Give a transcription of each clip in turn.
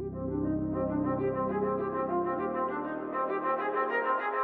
Thank you.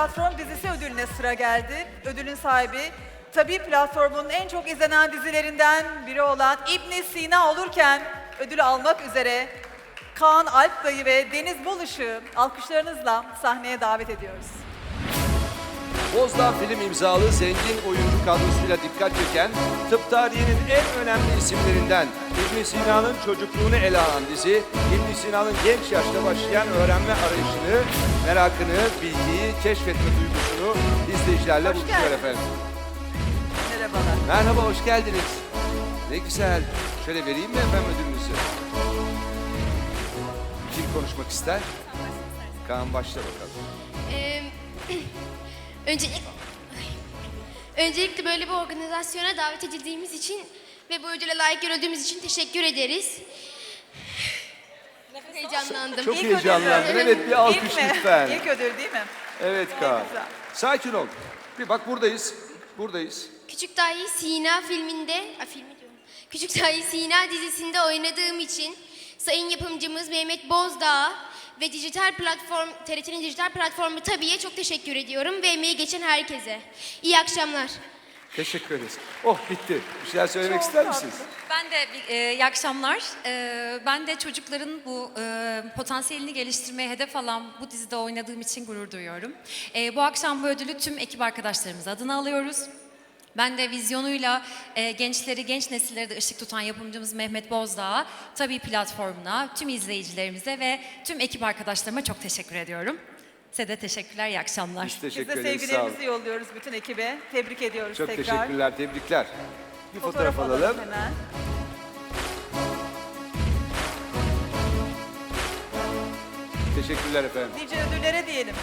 Platform dizisi ödülüne sıra geldi. Ödülün sahibi tabii platformun en çok izlenen dizilerinden biri olan İbn Sina olurken ödülü almak üzere Kaan Alpdayı ve Deniz Bolış'ı alkışlarınızla sahneye davet ediyoruz. Bozdağ Film imzalı zengin oyuncu kadrosuyla dikkat çeken, tıp tarihinin en önemli isimlerinden ibn Sina'nın çocukluğunu ele alan dizi, ibn Sina'nın genç yaşta başlayan öğrenme arayışını, merakını, bilgiyi, keşfetme duygusunu izleyicilerle Hoş geldin. efendim. Merhabalar. Merhaba, hoş geldiniz. Ne güzel. Şöyle vereyim mi efendim ödülünüzü? Kim konuşmak ister? Kaan başla bakalım. Ee, öncelik, öncelikle böyle bir organizasyona davet edildiğimiz için ve bu ödüle layık görüldüğümüz için teşekkür ederiz. Heyecanlandım. Çok İlk heyecanlandın. Evet bir alkış İlk mi? lütfen. İlk ödül değil mi? Evet Kaan. güzel. Sakin ol. Bir bak buradayız. Buradayız. Küçük Dahi Sina filminde, a, filmi diyorum. Küçük Dahi Sina dizisinde oynadığım için sayın yapımcımız Mehmet Bozdağ ve dijital platform, TRT'nin dijital platformu Tabi'ye çok teşekkür ediyorum ve emeği geçen herkese. İyi akşamlar. Teşekkür ederiz. Oh bitti. Bir şeyler söylemek Çok ister tatlı. misiniz? Ben de e, iyi akşamlar. E, ben de çocukların bu e, potansiyelini geliştirmeye hedef alan bu dizide oynadığım için gurur duyuyorum. E, bu akşam bu ödülü tüm ekip arkadaşlarımız adına alıyoruz. Ben de vizyonuyla e, gençleri, genç nesilleri de ışık tutan yapımcımız Mehmet Bozdağ'a, tabii platformuna, tüm izleyicilerimize ve tüm ekip arkadaşlarıma çok teşekkür ediyorum. Size de teşekkürler, iyi akşamlar. Biz Biz teşekkür de ederiz. Sağ olun. sevgilerimizi yolluyoruz bütün ekibe. Tebrik ediyoruz Çok tekrar. teşekkürler. Tebrikler. Bir fotoğraf, alalım. hemen. Teşekkürler efendim. Nice ödüllere diyelim.